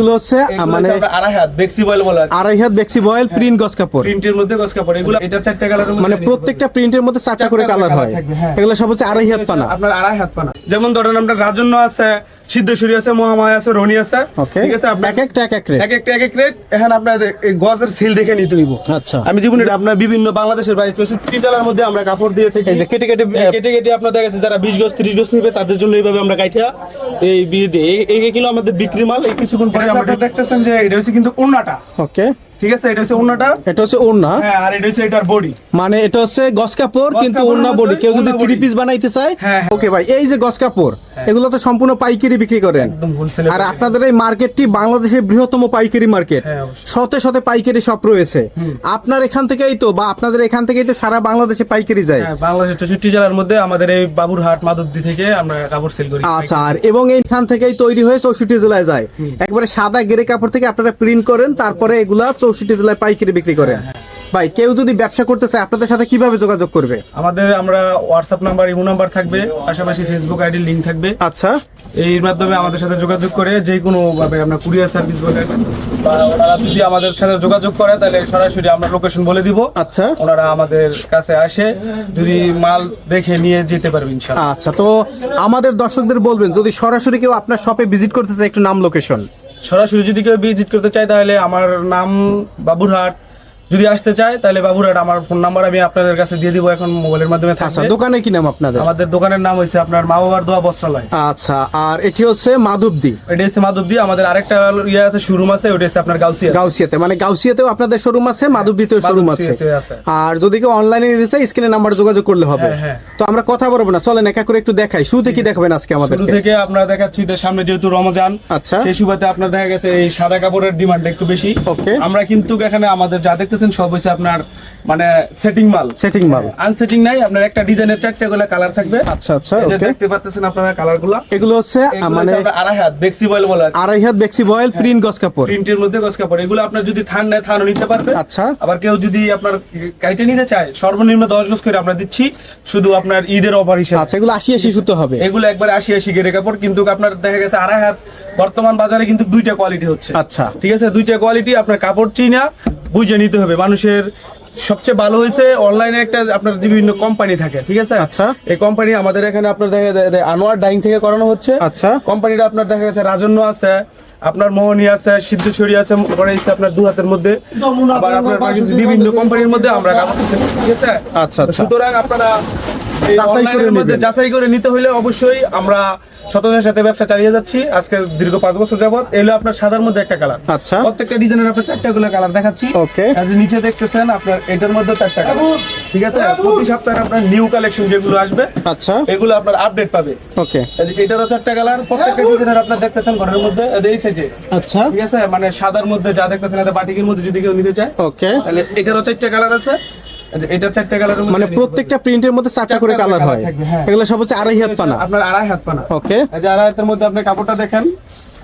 এগুলো হচ্ছে মানে আড়াই হাত বেক্সি বয়েল বলা হয়। আড়াই হাত বেক্সি বয়েল প্রিন্ট গস কাপড়। প্রিন্টের মধ্যে গস কাপড়। এগুলো এটা চারটা কালার মধ্যে মানে প্রত্যেকটা প্রিন্টের মধ্যে চারটা করে কালার হয়। হ্যাঁ। এগুলো সব হচ্ছে আড়াই হাত পানা। আপনার আড়াই হাত পানা। যেমন ধরেন আমরা রাজন্য আছে সিদ্ধেশ্বরী আছে মহামায়া আছে রনি আছে। ঠিক আছে এক একটা এক এক রেট এক একটা এক এক রেট এখানে আপনার এই গজের সিল দেখে নিতে হইব। আচ্ছা। আমি জীবনে আপনার বিভিন্ন বাংলাদেশের বাইরে চৌষট্টি জেলার মধ্যে আমরা কাপড় দিয়ে থাকি। যে কেটে কেটে কেটে কেটে আপনার দেখা গেছে যারা বিশ গজ ত্রিশ গজ নিবে তাদের জন্য এইভাবে আমরা কাইটা এই বিয়ে দিই। এই- কিলো আমাদের বিক্রি মাল এই কিছুক্ষণ পরে আমরা দেখতেছেন যে এটা হচ্ছে কিন্তু ওন্নাটা ওকে ঠিক আছে এটা হচ্ছে ওন্নাটা এটা হচ্ছে হ্যাঁ আর এটা হচ্ছে এটার বডি মানে এটা হচ্ছে গস কাপড় কিন্তু বডি কেউ যদি থ্রি পিস বানাইতে চায় হ্যাঁ, হ্যাঁ। ওকে ভাই এই যে গস কাপড় এগুলো তো সম্পূর্ণ পাইকারি বিক্রি করেন। আর আপনাদের এই মার্কেটটি বাংলাদেশের বৃহত্তম পাইকারি মার্কেট হ্যাঁ, অবশ্যই। শতে শতে পাইকারি শপ রয়েছে। আপনার এখান থেকেই তো বা আপনাদের এখান থেকেই তো সারা বাংলাদেশে পাইকারি যায়। হ্যাঁ বাংলাদেশের চৌষট্টি জেলার মধ্যে আমাদের এই বাবুরহাট মাধবদী থেকে আমরা কাপড় সেল করি। আচ্ছা আর এবং এইখান থেকেই তৈরি হয়ে চৌষট্টি জেলায় যায়। একবারে সাদা গেরে কাপড় থেকে আপনারা প্রিন্ট করেন তারপরে এগুলা চৌষট্টি জেলায় পাইকারি বিক্রি করেন। ভাই কেউ যদি ব্যবসা করতে চায় আপনাদের সাথে কীভাবে যোগাযোগ করবে? আমাদের আমরা হোয়াটসঅ্যাপ নাম্বার ইমো নাম্বার থাকবে পাশাপাশি ফেসবুক আইডি লিংক থাকবে। আচ্ছা। এই মাধ্যমে আমাদের সাথে যোগাযোগ করে যে কোনো ভাবে আমরা কুরিয়ার সার্ভিস বলেন বা ওনারা যদি আমাদের সাথে যোগাযোগ করে তাহলে সরাসরি আমরা লোকেশন বলে দিব। আচ্ছা। ওনারা আমাদের কাছে আসে যদি মাল দেখে নিয়ে যেতে পারবে ইনশাআল্লাহ। আচ্ছা তো আমাদের দর্শকদের বলবেন যদি সরাসরি কেউ আপনার শপে ভিজিট করতে চায় একটু নাম লোকেশন সরাসরি যদি কেউ ভিজিট করতে চায় তাহলে আমার নাম বাবুরহাট যদি আসতে চায় তাহলে বাবুরহাট আমার ফোন নাম্বার আমি আপনাদের কাছে দিয়ে দিব এখন মোবাইলের মাধ্যমে আচ্ছা দোকানের কি নাম আপনাদের? আমাদের দোকানের নাম হচ্ছে আপনার মা বাবার দোয়া বস্ত্রালয়। আচ্ছা আর এটি হচ্ছে মাধবদী? এটা হচ্ছে মাধবদী আমাদের আরেকটা ইয়ে আছে শোরুম আছে ওটা হচ্ছে আপনার গাউসিয়া গাউসিয়াতে মানে গাউসিয়াতেও আপনাদের শোরুম আছে মাধবদীতেও শোরুম আছে। আর যদি কেউ অনলাইনে নিতে চায় স্ক্রিনে নাম্বার যোগাযোগ করলে হবে। হ্যাঁ, হ্যাঁ। তো আমরা কথা বলব না চলেন একা করে একটু দেখাই। শুরুতে কি দেখাবেন আজকে আমাদের শুরু থেকে আপনারা দেখাচ্ছি যে সামনে যেহেতু রমজান আচ্ছা। সেই সুবাদে আপনার দেখা গেছে এই সাদা কাপড়ের ডিমান্ড একটু বেশি। ওকে আমরা কিন্তু এখানে আমাদের যা দেখতেছেন সব হচ্ছে আপনার মানে সেটিং মাল। সেটিং মাল। আনসেটিং নাই আপনার একটা ডিজাইনের চারটে গুলা কালার থাকবে। আচ্ছা আচ্ছা ওকে দেখতে পাচ্ছেন আপনারা কালারগুলা এগুলো হচ্ছে মানে আড়াই হাত বেক্সি বয়েল বলা হয়। আড়াই হাত বেক্সি বয়েল প্রিন্ট গস কাপড়। প্রিন্টের মধ্যে গস কাপড়। এগুলো আপনার যদি থান নেয় থানও নিতে পারবে আচ্ছা। আবার কেউ যদি আপনার কাইটে নিতে চায় সর্বনিম্ন দশ গজ করে আমরা দিচ্ছি। শুধু আপনার ঈদের অফার হিসেবে। আচ্ছা এগুলো আশি আশি সুতো হবে। এগুলো একবার আশি আশি গেরে কাপড় কিন্তু আপনার দেখা গেছে আড়াই হাত বর্তমান বাজারে কিন্তু দুইটা কোয়ালিটি হচ্ছে। আচ্ছা। ঠিক আছে? দুইটা কোয়ালিটি আপনার কাপড় চিনা বুঝে নিতে হবে। মানুষের সবচেয়ে ভালো হয়েছে অনলাইনে একটা আপনার বিভিন্ন কোম্পানি থাকে ঠিক আছে আচ্ছা। এই কোম্পানি আমাদের এখানে আপনার দেখা যায় আনোয়ার ডাইং থেকে করানো হচ্ছে আচ্ছা। কোম্পানিটা আপনার দেখা গেছে রাজন্য আছে আপনার মোহনী আছে সিদ্ধেশ্বরী আছে করে দিচ্ছে আপনার দু হাতের মধ্যে আবার আপনার বিভিন্ন কোম্পানির মধ্যে আমরা কাজ করছি ঠিক আছে আচ্ছা, আচ্ছা। সুতরাং আপনারা যাচাই করে নেবেন। যাচাই নিতে হলে অবশ্যই আমরা সততার সাথে ব্যবসা চালিয়ে যাচ্ছি। আজকে দীর্ঘ পাঁচ বছর যাবত এলো আপনার সাদার মধ্যে একটা কালার আচ্ছা। প্রত্যেকটা ডিজাইনের আপনার চারটা গুলো কালার দেখাচ্ছি. এই যে নিচে দেখতেছেন আপনার এটার মধ্যে চারটা কালার ঠিক আছে? প্রতি সপ্তাহে আপনার নিউ কালেকশন যেগুলো আসবে আচ্ছা। এগুলো আপনার আপডেট পাবে। ওকে। এই যে এটারও চারটা কালার প্রত্যেকটা ডিজাইনের আপনার দেখতেছেন ঘরের মধ্যে। এই যে এই সাইডে আচ্ছা। ঠিক আছে? মানে সাদার মধ্যে যা দেখতেছেন এটা বাটিকের মধ্যে যদি কেউ নিতে চায় ওকে। তাহলে এটারও চারটা কালার আছে। যে এটার চারটা কালারের মানে প্রত্যেকটা প্রিন্টের মধ্যে চারটা করে কালার হয়। হ্যাঁ। এগুলো সব হচ্ছে আড়াই হাত পানা। আপনার আড়াই হাত পানা। ওকে এই যে আড়াই হাতের মধ্যে আপনি কাপড়টা দেখেন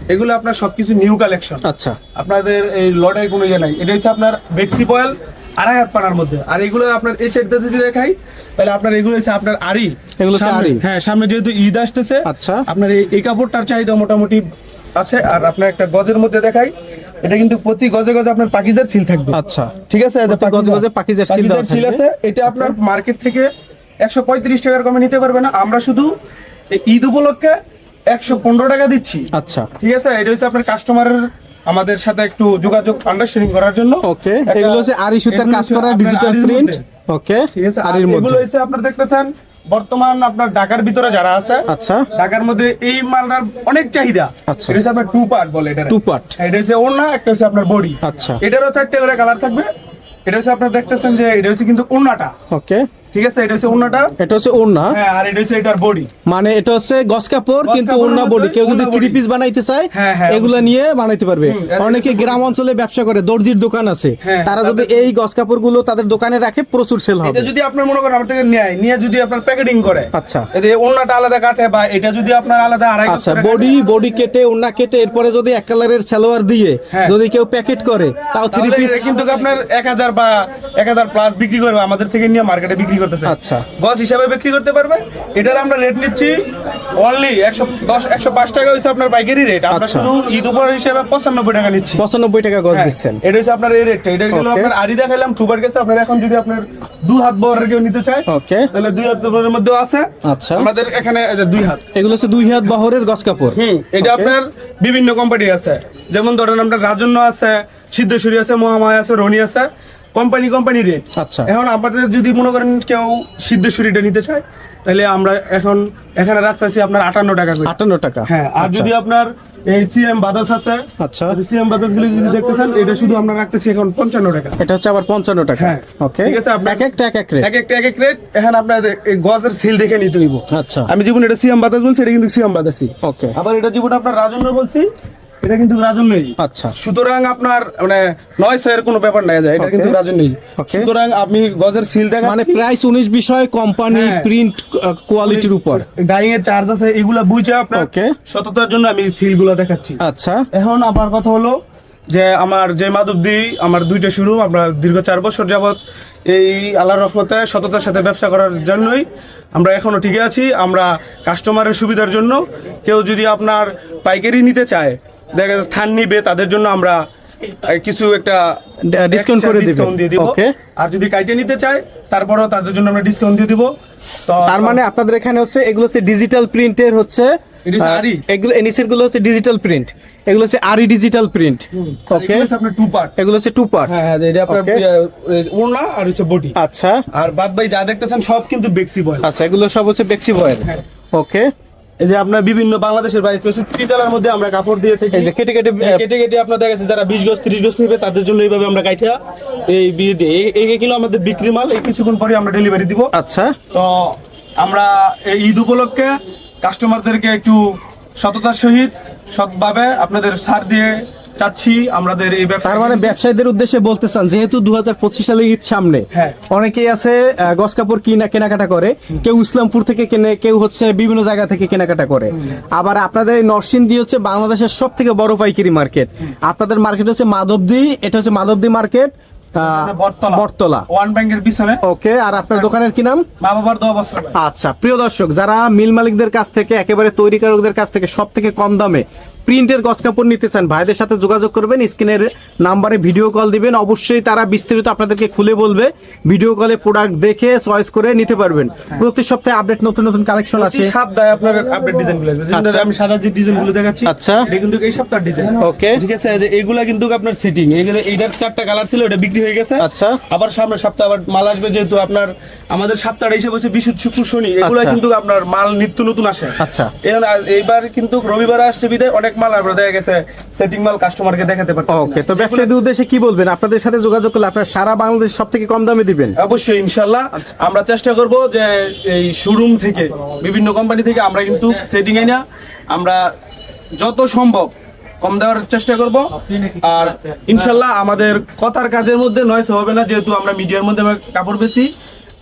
এগুলো আপনার সবকিছু নিউ কালেকশন আচ্ছা। আপনাদের এই লটের কোনো ইয়ে নাই। এটা হচ্ছে আপনার বেক্সি বয়েল আড়াই হাত পানার মধ্যে। আর এগুলো আপনার এই চেটটা যদি দেখাই তাহলে আপনার এগুলো হচ্ছে আপনার আড়ি। এগুলো আড়ি। হ্যাঁ সামনে যেহেতু ঈদ আসতেছে আচ্ছা। আপনার এই- এই কাপড়টার চাহিদা মোটামুটি আছে। আর আপনার একটা গজের মধ্যে দেখাই এটা কিন্তু প্রতি গজে গজে আপনার পাকিজার সিল থাকবে। আচ্ছা। ঠিক আছে প্রতি গজে গজে পাকিজার seal দেওয়া সিল আছে এটা আপনার মার্কেট থেকে একশো পঁয়ত্রিশ টাকার কমে নিতে পারবে না। আমরা শুধু এই ঈদ উপলক্ষে একশো পনেরো টাকা দিচ্ছি। আচ্ছা। ঠিক আছে এটা হচ্ছে আপনার কাস্টমারের আমাদের সাথে একটু যোগাযোগ আন্ডারস্ট্যান্ডিং করার জন্য। ওকে এগুলো হচ্ছে আড়ি সুতার কাজ করা ডিজিটাল প্রিন্ট ওকে ঠিক আছে আর এগুলো হচ্ছে আপনার দেখতেছেন বর্তমান আপনার ঢাকার ভিতরে যারা আছে আচ্ছা। ঢাকার মধ্যে এই মালটার অনেক চাহিদা। আচ্ছা। এটা আপনার টু পার্ট বলে এটা। টু পার্ট এটা হচ্ছে ওড়না একটা হচ্ছে আপনার বডি। আচ্ছা। এটারও চারটে করে কালার থাকবে। এটা হচ্ছে আপনার দেখতেছেন যে এটা হচ্ছে কিন্তু ওড়নাটা। ওকে ঠিক আছে? এটা হচ্ছে ওড়নাটা। এটা হচ্ছে ওড়না। হ্যাঁ আর এটা হচ্ছে এটার বডি মানে এটা হচ্ছে গস কাপড় কিন্তু ওড়না বডি কেউ যদি থ্রি পিস বানাইতে চায় হ্যাঁ, হ্যাঁ, এগুলা নিয়ে বানাইতে পারবে। অনেকে গ্রাম অঞ্চলে ব্যবসা করে দর্জির দোকান আছে। হ্যাঁ, তারা যদি এই গস কাপড়গুলো তাদের দোকানে রাখে প্রচুর সেল হবে। এটা যদি আপনার মনে করেন আমার থেকে নেয় নিয়ে যদি আপনার প্যাকেটিং করে আচ্ছা। এতে ওড়নাটা আলাদা কাটে বা এটা যদি আপনার আলাদা আড়াই আচ্ছা বডি বডি কেটে ওড়না কেটে এরপরে যদি এক কালারের সালোয়ার দিয়ে। যদি কেউ প্যাকেট করে তাও থ্রি পিস কিন্তু আপনার এক হাজার বা এক হাজার প্লাস বিক্রি করবে আমাদের থেকে নিয়ে মার্কেটে বিক্রি করতেছে। আচ্ছা। গজ হিসাবে বিক্রি করতে পারবে। এটার আমরা রেট নিচ্ছি অনলি একশো দশ একশো পাঁচ টাকা হচ্ছে আপনার পাইকারি রেট আমরা আচ্ছা। শুধু ঈদ উপহার হিসাবে পঁচানব্বই টাকা নিচ্ছি। পঁচানব্বই টাকা গজ হ্যাঁ, দিচ্ছেন। এটা হচ্ছে আপনার এই রেটটা এটা গেল আপনার আরি টুবার গেছে আপনার এখন যদি আপনার দু হাত বহরের কেউ নিতে চায় ওকে তাহলে দুই হাত বহরের মধ্যেও আছে। আচ্ছা। আমাদের এখানে দুই হাত। এগুলো হচ্ছে দুই হাত বহরের গজ কাপড়। হুম এটা আপনার বিভিন্ন কোম্পানি আছে। যেমন ধরেন আপনার রাজন্য আছে সিদ্ধেশ্বরী আছে মহামায়া আছে রনি আছে। কোম্পানি কোম্পানি রেট আচ্ছা। এখন আপনাদের যদি মনে করেন কেউ সিদ্ধেশ্বরীটা নিতে চায় তাহলে আমরা এখন এখানে রাখতেছি আপনার আটান্ন টাকা করে। আটান্ন টাকা। হ্যাঁ আর আচ্ছা। যদি আপনার এই সিএম বাদাস আছে আচ্ছা। সিএম বাদাসগুলো যদি দেখতে চান এটা শুধু আমরা রাখতেছি এখন পঞ্চান্ন টাকা। এটা হচ্ছে আবার পঞ্চান্ন টাকা। হ্যাঁ। ওকে ঠিক আছে, আপনার- এক একটা এক এক রেট এক একটা এক এক রেট এখন আপনার এই গজের সিল দেখে নিতে হইব। আচ্ছা। আমি জীবন এটা সিএম বাদাস বলছি এটা কিন্তু সিএম বাদাসই। ওকে আবার এটা জীবন আপনার রাজন্য বলছি এটা কিন্তু রাজন্যই। আচ্ছা। সুতরাং আপনার মানে নয় ছয়ের কোনো ব্যাপার নাই যায় এটা কিন্তু রাজন্যই। Okay. সুতরাং আপনি গজের সিল দেখা মানে প্রাইস উনিশ বিষয় কোম্পানি। প্রিন্ট কোয়ালিটির উপর। ডাইং এর চার্জ আছে এগুলা বুঝে আপনার. সততার জন্য আমি সিলগুলো দেখাচ্ছি। আচ্ছা। এখন আমার কথা হলো যে আমার যে মাধবদি আমার দুইটা শুরু আমরা দীর্ঘ চার বছর যাবত এই আল্লাহর রহমতে সততার সাথে ব্যবসা করার জন্যই আমরা এখনও ঠিকই আছি। আমরা কাস্টমারের সুবিধার জন্য কেউ যদি আপনার পাইকারি নিতে চায় দেখা যাচ্ছে স্থান নিবে তাদের জন্য আমরা কিছু একটা ডা- discount করে। ডিসকাউন্ট দিয়ে দিব। Okay. আর যদি কাইটে নিতে চায় তারপরেও তাদের জন্য আমরা ডিসকাউন্ট দিয়ে দিব। তো তার মানে আপনাদের এখানে হচ্ছে এগুলো হচ্ছে ডিজিটাল প্রিন্টের হচ্ছে এগুলো এনিসেরগুলো হচ্ছে ডিজিটাল প্রিন্ট এগুলো হচ্ছে আরি ডিজিটাল প্রিন্ট ওকে আপনার টু পার্ট এগুলো হচ্ছে টু পার্ট হ্যাঁ হ্যাঁ এটা আপনার ওড়না আর হচ্ছে বডি আচ্ছা। আর বাদ ভাই যা দেখতেছেন সব কিন্তু বেক্সি বয়েল আচ্ছা এগুলো সব হচ্ছে বেক্সি বয়েল। ওকে এই যে আপনার বিভিন্ন বাংলাদেশের বাইরে চৌষট্টি জেলার মধ্যে আমরা কাপড় দিয়ে থাকি। এই যে কেটে কেটে কেটে কেটে আপনার দেখা গেছে যারা বিশ গজ ত্রিশ গজ নেবে তাদের জন্য এইভাবে আমরা কাইটা এই বিয়ে দিই। এই কিলো আমাদের বিক্রি মাল এই কিছুক্ষণ পরে আমরা ডেলিভারি দিব। আচ্ছা। তো আমরা এই ঈদ উপলক্ষে কাস্টমারদেরকে একটু সততার সহিত সৎভাবে আপনাদের সার দিয়ে চাচ্ছি আমাদের এই তার মানে ব্যবসায়ীদের উদ্দেশ্যে বলতে চান যেহেতু দু হাজার পঁচিশ সালে ঈদ সামনে হ্যাঁ। অনেকেই আছে গস কাপড় কিনা কেনাকাটা করে কেউ ইসলামপুর থেকে কেনে কেউ হচ্ছে বিভিন্ন জায়গা থেকে কেনাকাটা করে। আবার আপনাদের এই নরসিংদী হচ্ছে বাংলাদেশের সব থেকে বড় পাইকারি মার্কেট। আপনাদের মার্কেট হচ্ছে মাধবদী এটা হচ্ছে মাধবদী মার্কেট বটতলা। বটতলা। ওয়ান ব্যাংকের পিছনে। ওকে আর আপনার দোকানের কি নাম? মা বাবার দোয়া বস্ত্র আচ্ছা প্রিয় দর্শক যারা মিল মালিকদের কাছ থেকে একেবারে তৈরিকারকদের কাছ থেকে সব থেকে কম দামে প্রিন্টের গস কাপড় নিতে চান ভাইদের সাথে যোগাযোগ করবেন স্ক্রিনের নাম্বারে ভিডিও কল দিবেন অবশ্যই তারা বিস্তারিত আপনাদেরকে খুলে বলবে ভিডিও কলে প্রোডাক্ট দেখে চয়েস করে নিতে পারবেন প্রতি সপ্তাহে আপডেট নতুন নতুন কালেকশন প্রতি সপ্তাহে আপনার আপডেট ডিজাইনগুলো আসবে আচ্ছা। আমি সাদা যে ডিজাইনগুলো দেখাচ্ছি আচ্ছা। এটা কিন্তু এই সপ্তাহের ডিজাইন Okay. ঠিক আছে যে এগুলা কিন্তু আপনার সেটিং এগুলো এইটার চারটা কালার ছিল এটা বিক্রি হয়ে গেছে আচ্ছা। আবার সামনে সপ্তাহে আবার মাল আসবে যেহেতু আপনার আমাদের সপ্তাহটা হিসেবে হচ্ছে বিশুদ্ধ শুক্র শনি এগুলো আচ্ছা। কিন্তু আপনার মাল নিত্য নতুন আসে আচ্ছা। এইবার কিন্তু রবিবার আসছে বিদায় অনেক মাল আমরা দেখা গেছে সেটিং মাল কাস্টমারকে দেখাতে পারছি ওকে তো ব্যবসায়ীদের উদ্দেশ্যে কি বলবেন? আপনাদের সাথে যোগাযোগ করলে আপনার সারা বাংলাদেশ সব থেকে কম দামে দিবেন? অবশ্যই ইনশাল্লাহ। আচ্ছা। আমরা চেষ্টা করব যে এই শোরুম থেকে বিভিন্ন কোম্পানি থেকে আমরা কিন্তু সেটিং না আমরা যত সম্ভব কম দেওয়ার চেষ্টা করব। আর ইনশাল্লাহ আমাদের কথার কাজের মধ্যে নয়স হবে না যেহেতু আমরা মিডিয়ার মধ্যে কাপড় বেশি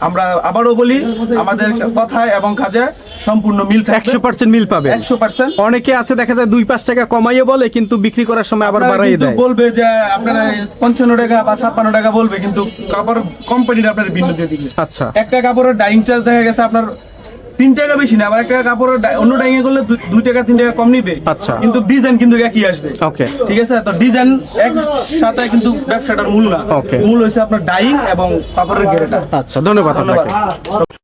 আমরা আবারও বলি আমাদের কথায় এবং কাজে সম্পূর্ণ মিল থাকবে। একশো পার্সেন্ট মিল পাবে। একশো পার্সেন্ট অনেকে আছে দেখা যায় দুই পাঁচ টাকা কমাইয়ে বলে কিন্তু বিক্রি করার সময় আবার বাড়াইয়ে দেয়। বলবে যে আপনারা পঞ্চান্ন টাকা বা ছাপ্পান্ন টাকা বলবে কিন্তু কাপড় কোম্পানির আপনার ভিন্ন দিয়ে দিবে। আচ্ছা। একটা কাপড়ের ডাইং চার্জ দেখা গেছে আপনার তিন টাকা বেশি না আবার একটা কাপড়ের অন্য ডাইং করলে দুই টাকা তিন টাকা কম নিবে। আচ্ছা। কিন্তু ডিজাইন কিন্তু একই আসবে। ওকে ঠিক আছে? তো ডিজাইন এক সাথে কিন্তু ব্যবসাটার মূল না। Okay. মূল হচ্ছে আপনার ডাইং এবং কাপড়ের গেরেটা আচ্ছা ধন্যবাদ ধন্যবাদ। আপনাকে